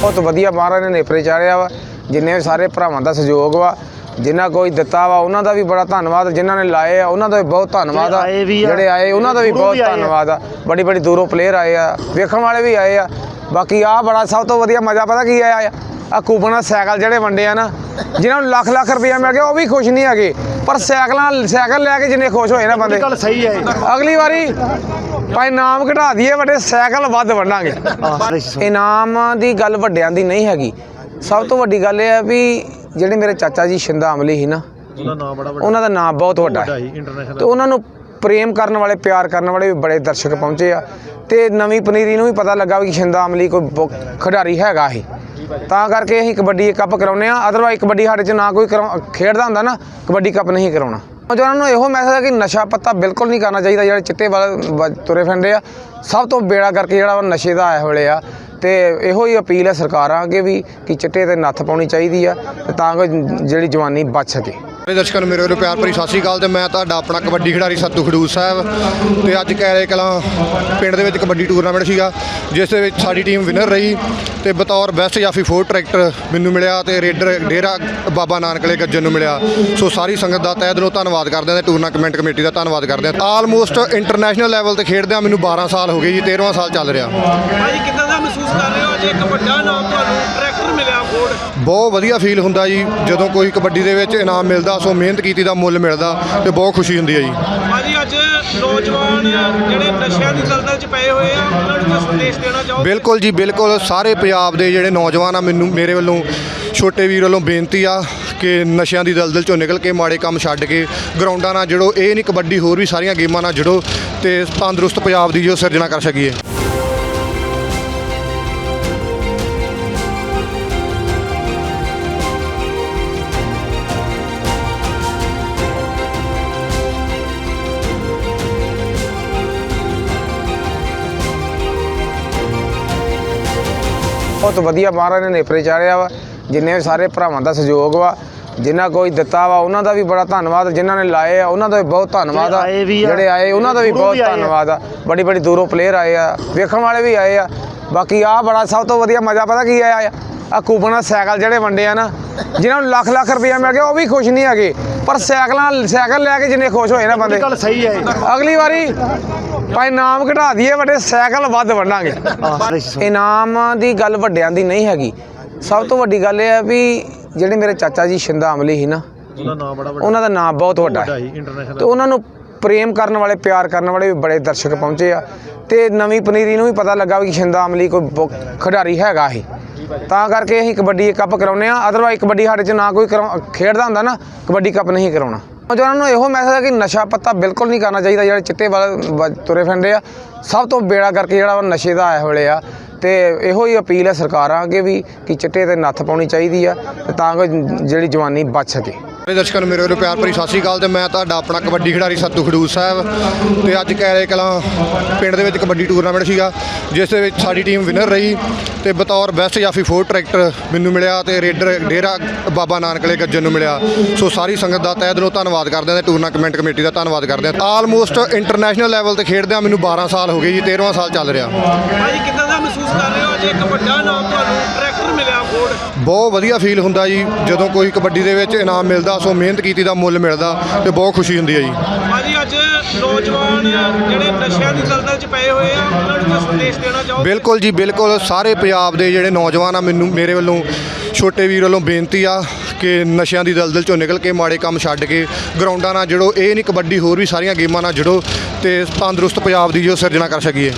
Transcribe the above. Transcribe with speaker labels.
Speaker 1: ਬਹੁਤ ਵਧੀਆ ਮਹਾਰਾਜ ਨੇ ਨੇਪਰੇ ਚਾੜਿਆ ਵਾ ਜਿੰਨੇ ਵੀ ਸਾਰੇ ਭਰਾਵਾਂ ਦਾ ਸਹਿਯੋਗ ਵਾ ਜਿਨ੍ਹਾਂ ਕੋਈ ਦਿੱਤਾ ਵਾ ਉਹਨਾਂ ਦਾ ਵੀ ਬੜਾ ਧੰਨਵਾਦ ਜਿਨ੍ਹਾਂ ਨੇ ਲਾਏ ਆ ਉਹਨਾਂ ਦਾ ਵੀ ਬਹੁਤ ਧੰਨਵਾਦ ਆ
Speaker 2: ਜਿਹੜੇ ਆਏ
Speaker 1: ਉਹਨਾਂ ਦਾ ਵੀ ਬਹੁਤ। ਧੰਨਵਾਦ ਆ ਬੜੀ ਬੜੀ ਦੂਰੋਂ ਪਲੇਅਰ ਆਏ ਆ ਵੇਖਣ ਵਾਲੇ ਵੀ ਆਏ ਆ ਬਾਕੀ ਆ ਬੜਾ ਸਭ ਤੋਂ ਵਧੀਆ ਮਜ਼ਾ ਪਤਾ ਕੀ ਆਇਆ ਆ ਕੂਪਨਾਂ ਸਾਈਕਲ ਜਿਹੜੇ ਵੰਡੇ ਆ ਨਾ ਜਿਨ੍ਹਾਂ ਨੂੰ ਲੱਖ ਲੱਖ ਰੁਪਇਆ ਮਿਲ ਗਿਆ ਉਹ ਵੀ ਖੁਸ਼ ਨਹੀਂ ਹੈਗੇ ਪਰ ਸਾਈਕਲਾਂ ਸਾਈਕਲ ਲੈ ਕੇ ਜਿੰਨੇ ਖੁਸ਼ ਹੋਏ ਨਾ ਬੰਦੇ।
Speaker 2: ਗੱਲ ਸਹੀ ਹੈ
Speaker 1: ਅਗਲੀ ਵਾਰੀ ਭਾਈ ਨਾਮ ਘਟਾ ਦਈਏ ਵੱਡੇ ਸਾਈਕਲ ਵੱਧ ਵੰਡਾਂਗੇ। ਇਨਾਮ ਦੀ ਗੱਲ ਵੱਡਿਆਂ ਦੀ ਨਹੀਂ ਹੈਗੀ। ਸਭ ਤੋਂ ਵੱਡੀ ਗੱਲ ਇਹ ਹੈ ਵੀ ਜਿਹੜੇ ਮੇਰੇ ਚਾਚਾ ਜੀ ਸ਼ਿੰਦਾ ਅਮਲੀ ਸੀ ਨਾ ਉਹਨਾਂ ਦਾ ਨਾਮ ਬਹੁਤ ਵੱਡਾ ਹੈ। ਤੇ ਉਹਨਾਂ ਨੂੰ ਪ੍ਰੇਮ ਕਰਨ ਵਾਲੇ ਪਿਆਰ ਕਰਨ ਵਾਲੇ ਵੀ ਬੜੇ ਦਰਸ਼ਕ ਪਹੁੰਚੇ ਆ। ਤੇ ਨਵੀਂ ਪਨੀਰੀ ਨੂੰ ਵੀ ਪਤਾ ਲੱਗਾ ਵੀ ਸ਼ਿੰਦਾ ਅਮਲੀ ਕੋਈ ਖਿਡਾਰੀ ਹੈਗਾ ਹੀ ਤਾਂ ਕਰਕੇ ਅਸੀਂ ਕਬੱਡੀ ਕੱਪ ਕਰਾਉਨੇ ਆ ਅਦਰਵਾਈਜ਼ ਕਬੱਡੀ ਸਾਡੇ 'ਚ ਨਾ ਕੋਈ ਕਰਾਉ- ਖੇਡਦਾ ਹੁੰਦਾ ਨਾ, ਕਬੱਡੀ ਕੱਪ ਨਹੀਂ ਕਰਾਉਣਾ। ਨੌਜਵਾਨਾਂ ਨੂੰ ਇਹੋ ਮੈਸੇਜ ਹੈ ਕਿ ਨਸ਼ਾ ਪੱਤਾ ਬਿਲਕੁਲ ਨਹੀਂ ਕਰਨਾ ਚਾਹੀਦਾ, ਜਿਹੜੇ ਚਿੱਟੇ ਵਾਲ, ਵ- ਤੁਰੇ ਫਿਰਦੇ ਆ। ਸਭ ਤੋਂ ਬੇੜਾ ਕਰਕੇ ਜਿਹੜਾ ਉਹ ਨਸ਼ੇ ਦਾ ਆਇਆ ਵੇਲੇ ਆ। ਤੇ ਇਹੋ ਹੀ ਅਪੀਲ ਹੈ ਸਰਕਾਰਾਂ ਅੱਗੇ ਵੀ ਕਿ ਚਿੱਟੇ ਤੇ ਨੱਥ ਪਾਉਣੀ ਚਾਹੀਦੀ ਆ, ਤੇ ਤਾਂ ਕਿ ਜਿਹੜੀ ਜਵਾਨੀ ਬਚ ਸਕੇ।
Speaker 3: ਸਾਰੇ ਦਰਸ਼ਕਾਂ ਨੂੰ ਮੇਰੇ ਵੱਲੋਂ ਪਿਆਰ ਭਰੀ ਸਤਿ ਸ਼੍ਰੀ ਅਕਾਲ ਤੇ ਮੈਂ ਤੁਹਾਡਾ ਆਪਣਾ ਕਬੱਡੀ ਖਿਡਾਰੀ ਸੱਤੂ ਖਡੂਰ ਸਾਹਿਬ ਤੇ ਅੱਜ ਕੈਰੇ ਕਲਾਂ ਪਿੰਡ ਦੇ ਵਿੱਚ ਕਬੱਡੀ ਟੂਰਨਾਮੈਂਟ ਸੀਗਾ, ਜਿਸ ਦੇ ਵਿੱਚ ਸਾਡੀ ਟੀਮ ਵਿਨਰ ਰਹੀ ਤੇ ਬਤੌਰ ਬੈਸਟ ਜਾਫੀ ਫੋਰ ਟਰੈਕਟਰ ਮੈਨੂੰ ਮਿਲਿਆ ਤੇ ਰੇਡਰ ਡੇਰਾ ਬਾਬਾ ਨਾਨਕਲੇ ਵਾਲੇ ਗੱਜਣ ਨੂੰ ਮਿਲਿਆ। ਸੋ ਸਾਰੀ ਸੰਗਤ ਦਾ ਤਹਿ ਦਿਲੋਂ ਧੰਨਵਾਦ ਕਰਦੇ ਹਾਂ ਤੇ ਟੂਰਨਾਮੈਂਟ ਕਮੇਟੀ ਦਾ ਧੰਨਵਾਦ ਕਰਦੇ ਹਾਂ। ਆਲਮੋਸਟ ਇੰਟਰਨੈਸ਼ਨਲ ਲੈਵਲ ਤੇ ਖੇਡਦਿਆਂ ਮੈਨੂੰ 12 ਸਾਲ ਹੋ ਗਏ ਜੀ 13ਵਾਂ ਸਾਲ ਚੱਲ ਰਿਹਾ।
Speaker 4: ਭਾਜੀ ਕਿੱਦਾਂ ਦਾ ਮਹਿਸੂਸ ਕਰ ਰਹੇ ਹੋ? ਅੱਜ ਇੱਕ ਵੱਡਾ ਨਾਮ ਤੁਹਾਨੂੰ ਟਰੈਕਟਰ ਮਿਲਿਆ ਫੋਰਡ
Speaker 3: ਬਹੁਤ ਵਧੀਆ ਫੀਲ ਹੁੰਦਾ ਜੀ। ਜਦੋਂ ਕੋਈ ਕਬੱਡੀ ਦੇ ਵਿੱਚ ਇਨਾਮ ਮਿਲਦਾ ਸੋ ਮਿਹਨਤ ਕੀਤੀ ਦਾ ਮੁੱਲ ਮਿਲਦਾ ਤੇ ਬਹੁਤ ਖੁਸ਼ੀ ਹੁੰਦੀ ਹੈ ਜੀ।
Speaker 4: ਭਾਜੀ ਅੱਜ ਨੌਜਵਾਨ ਜਿਹੜੇ ਨਸ਼ਿਆਂ ਦੀ ਦਲਦਲ 'ਚ ਪਏ ਹੋਏ ਆ ਉਹਨਾਂ ਨੂੰ ਕੋਈ ਸੰਦੇਸ਼ ਦੇਣਾ ਚਾਹੋ
Speaker 3: ਬਿਲਕੁਲ ਜੀ ਬਿਲਕੁਲ। ਸਾਰੇ ਪੰਜਾਬ ਦੇ ਜਿਹੜੇ ਨੌਜਵਾਨ ਆ ਮੈਨੂੰ ਮੇਰੇ ਵੱਲੋਂ ਛੋਟੇ ਵੀਰ ਵੱਲੋਂ ਬੇਨਤੀ ਆ ਕਿ ਨਸ਼ਿਆਂ ਦੀ ਦਲਦਲ ਚੋਂ ਨਿਕਲ ਕੇ ਮਾੜੇ ਕੰਮ ਛੱਡ ਕੇ ਗਰਾਊਂਡਾਂ ਨਾਲ ਜੁੜੋ। ਇਹ ਨਹੀਂ ਕਬੱਡੀ ਹੋਰ ਵੀ ਸਾਰੀਆਂ ਗੇਮਾਂ ਨਾਲ ਜੁੜੋ ਤੇ ਤੰਦਰੁਸਤ ਪੰਜਾਬ ਦੀ ਜੋ ਸਿਰਜਣਾ ਕਰ ਸਕੀਏ।
Speaker 1: ਬਹੁਤ ਵਧੀਆ ਮਹਾਰਾਜ ਨੇ ਨੇਪਰੇ ਚਾੜਿਆ ਵਾ ਜਿੰਨੇ ਵੀ ਸਾਰੇ ਭਰਾਵਾਂ ਦਾ ਸਹਿਯੋਗ ਵਾ ਜਿਨ੍ਹਾਂ ਕੋਈ ਦਿੱਤਾ ਵਾ ਉਹਨਾਂ ਦਾ ਵੀ ਬੜਾ ਧੰਨਵਾਦ ਜਿਨ੍ਹਾਂ ਨੇ ਲਾਏ ਆ ਉਹਨਾਂ ਦਾ ਵੀ ਬਹੁਤ ਧੰਨਵਾਦ ਆ।
Speaker 2: ਜਿਹੜੇ ਆਏ
Speaker 1: ਉਹਨਾਂ ਦਾ ਵੀ ਬਹੁਤ। ਧੰਨਵਾਦ ਆ। ਬੜੀ ਬੜੀ ਦੂਰੋਂ ਪਲੇਅਰ ਆਏ ਆ ਵੇਖਣ ਵਾਲੇ ਵੀ ਆਏ ਆ। ਬਾਕੀ ਆ ਬੜਾ ਸਭ ਤੋਂ ਵਧੀਆ ਮਜ਼ਾ ਪਤਾ ਕੀ ਆਇਆ? ਆ ਆ ਕੂਪਨਾਂ ਸਾਈਕਲ ਜਿਹੜੇ ਵੰਡੇ ਆ ਨਾ ਜਿਨ੍ਹਾਂ ਨੂੰ ਲੱਖ ਲੱਖ ਰੁਪਇਆ ਮਿਲ ਗਿਆ ਉਹ ਵੀ ਖੁਸ਼ ਨਹੀਂ ਹੈਗੇ। ਪਰ ਸਾਈਕਲਾਂ ਸਾਈਕਲ ਲੈ ਕੇ ਜਿੰਨੇ ਖੁਸ਼ ਹੋਏ ਨਾ ਬੰਦੇ।
Speaker 2: ਗੱਲ ਸਹੀ ਹੈ
Speaker 1: ਅਗਲੀ ਵਾਰੀ ਭਾਈ ਨਾਮ ਘਟਾ ਦਈਏ ਵੱਡੇ ਸਾਈਕਲ ਵੱਧ ਵੰਡਾਂਗੇ। ਇਨਾਮ ਦੀ ਗੱਲ ਵੱਡਿਆਂ ਦੀ ਨਹੀਂ ਹੈਗੀ। ਸਭ ਤੋਂ ਵੱਡੀ ਗੱਲ ਇਹ ਹੈ ਵੀ ਜਿਹੜੇ ਮੇਰੇ ਚਾਚਾ ਜੀ ਸ਼ਿੰਦਾ ਅਮਲੀ ਸੀ ਨਾ ਉਹਨਾਂ ਦਾ ਨਾਮ ਬਹੁਤ ਵੱਡਾ ਹੈ। ਤੇ ਉਹਨਾਂ ਨੂੰ ਪ੍ਰੇਮ ਕਰਨ ਵਾਲੇ ਪਿਆਰ ਕਰਨ ਵਾਲੇ ਵੀ ਬੜੇ ਦਰਸ਼ਕ ਪਹੁੰਚੇ ਆ। ਤੇ ਨਵੀਂ ਪਨੀਰੀ ਨੂੰ ਵੀ ਪਤਾ ਲੱਗਾ ਵੀ ਸ਼ਿੰਦਾ ਅਮਲੀ ਕੋਈ ਖਿਡਾਰੀ ਹੈਗਾ ਹੀ ਤਾਂ ਕਰਕੇ ਅਸੀਂ ਕਬੱਡੀ ਕੱਪ ਕਰਾਉਨੇ ਆ ਅਦਰਵਾਈਜ਼ ਕਬੱਡੀ ਸਾਡੇ 'ਚ ਨਾ ਕੋਈ ਕਰਾਉ- ਖੇਡਦਾ ਹੁੰਦਾ ਨਾ, ਕਬੱਡੀ ਕੱਪ ਨਹੀਂ ਕਰਾਉਣਾ। ਨੌਜਵਾਨਾਂ ਨੂੰ ਇਹੋ ਮੈਸੇਜ ਹੈ ਕਿ ਨਸ਼ਾ ਪੱਤਾ ਬਿਲਕੁਲ ਨਹੀਂ ਕਰਨਾ ਚਾਹੀਦਾ, ਜਿਹੜੇ ਚਿੱਟੇ ਵਾਲ, ਵ- ਤੁਰੇ ਫਿਰਦੇ ਆ। ਸਭ ਤੋਂ ਬੇੜਾ ਕਰਕੇ ਜਿਹੜਾ ਉਹ ਨਸ਼ੇ ਦਾ ਆਇਆ ਵੇਲੇ ਆ। ਤੇ ਇਹੋ ਹੀ ਅਪੀਲ ਹੈ ਸਰਕਾਰਾਂ ਅੱਗੇ ਵੀ ਕਿ ਚਿੱਟੇ ਤੇ ਨੱਥ ਪਾਉਣੀ ਚਾਹੀਦੀ ਆ, ਤੇ ਤਾਂ ਕਿ ਜਿਹੜੀ ਜਵਾਨੀ ਬਚ ਸਕੇ।
Speaker 3: ਸਾਰੇ ਦਰਸ਼ਕਾਂ ਨੂੰ ਮੇਰੇ ਵੱਲੋਂ ਪਿਆਰ ਭਰੀ ਸਤਿ ਸ਼੍ਰੀ ਅਕਾਲ ਤੇ ਮੈਂ ਤੁਹਾਡਾ ਆਪਣਾ ਕਬੱਡੀ ਖਿਡਾਰੀ ਸੱਤੂ ਖਡੂਰ ਸਾਹਿਬ ਤੇ ਅੱਜ ਕੈਰੇ ਕਲਾਂ ਪਿੰਡ ਦੇ ਵਿੱਚ ਕਬੱਡੀ ਟੂਰਨਾਮੈਂਟ ਸੀਗਾ, ਜਿਸ ਦੇ ਵਿੱਚ ਸਾਡੀ ਟੀਮ ਵਿਨਰ ਰਹੀ ਤੇ ਬਤੌਰ ਬੈਸਟ ਜਾਫੀ ਫੋਰ ਟਰੈਕਟਰ ਮੈਨੂੰ ਮਿਲਿਆ ਤੇ ਰੇਡਰ ਡੇਰਾ ਬਾਬਾ ਨਾਨਕਲੇ ਵਾਲੇ ਗੱਜਣ ਨੂੰ ਮਿਲਿਆ। ਸੋ ਸਾਰੀ ਸੰਗਤ ਦਾ ਤਹਿ ਦਿਲੋਂ ਧੰਨਵਾਦ ਕਰਦੇ ਹਾਂ ਤੇ ਟੂਰਨਾਮੈਂਟ ਕਮੇਟੀ ਦਾ ਧੰਨਵਾਦ ਕਰਦੇ ਹਾਂ। ਆਲਮੋਸਟ ਇੰਟਰਨੈਸ਼ਨਲ ਲੈਵਲ ਤੇ ਖੇਡਦਿਆਂ ਮੈਨੂੰ 12 ਸਾਲ ਹੋ ਗਏ ਜੀ 13ਵਾਂ ਸਾਲ ਚੱਲ ਰਿਹਾ।
Speaker 4: ਭਾਜੀ ਕਿੱਦਾਂ ਦਾ ਮਹਿਸੂਸ ਕਰ ਰਹੇ ਹੋ? ਅੱਜ ਇੱਕ ਵੱਡਾ ਨਾਮ ਤੁਹਾਨੂੰ ਟਰੈਕਟਰ ਮਿਲਿਆ ਫੋਰਡ
Speaker 3: ਬਹੁਤ ਵਧੀਆ ਫੀਲ ਹੁੰਦਾ ਜੀ। ਜਦੋਂ ਕੋਈ ਕਬੱਡੀ ਦੇ ਵਿੱਚ ਇਨਾਮ ਮਿਲਦਾ ਸੋ ਮਿਹਨਤ ਕੀਤੀ ਦਾ ਮੁੱਲ ਮਿਲਦਾ ਤੇ ਬਹੁਤ ਖੁਸ਼ੀ ਹੁੰਦੀ ਹੈ ਜੀ।
Speaker 4: ਭਾਜੀ ਅੱਜ ਨੌਜਵਾਨ ਜਿਹੜੇ ਨਸ਼ਿਆਂ ਦੀ ਦਲਦਲ 'ਚ ਪਏ ਹੋਏ ਆ ਉਹਨਾਂ ਨੂੰ ਕੋਈ ਸੰਦੇਸ਼ ਦੇਣਾ ਚਾਹੋ
Speaker 3: ਬਿਲਕੁਲ ਜੀ ਬਿਲਕੁਲ। ਸਾਰੇ ਪੰਜਾਬ ਦੇ ਜਿਹੜੇ ਨੌਜਵਾਨ ਆ ਮੈਨੂੰ ਮੇਰੇ ਵੱਲੋਂ ਛੋਟੇ ਵੀਰ ਵੱਲੋਂ ਬੇਨਤੀ ਆ ਕਿ ਨਸ਼ਿਆਂ ਦੀ ਦਲਦਲ ਚੋਂ ਨਿਕਲ ਕੇ ਮਾੜੇ ਕੰਮ ਛੱਡ ਕੇ ਗਰਾਊਂਡਾਂ ਨਾਲ ਜੁੜੋ। ਇਹ ਨਹੀਂ ਕਬੱਡੀ ਹੋਰ ਵੀ ਸਾਰੀਆਂ ਗੇਮਾਂ ਨਾਲ ਜੁੜੋ ਤੇ ਤੰਦਰੁਸਤ ਪੰਜਾਬ ਦੀ ਜੋ ਸਿਰਜਣਾ ਕਰ ਸਕੀਏ।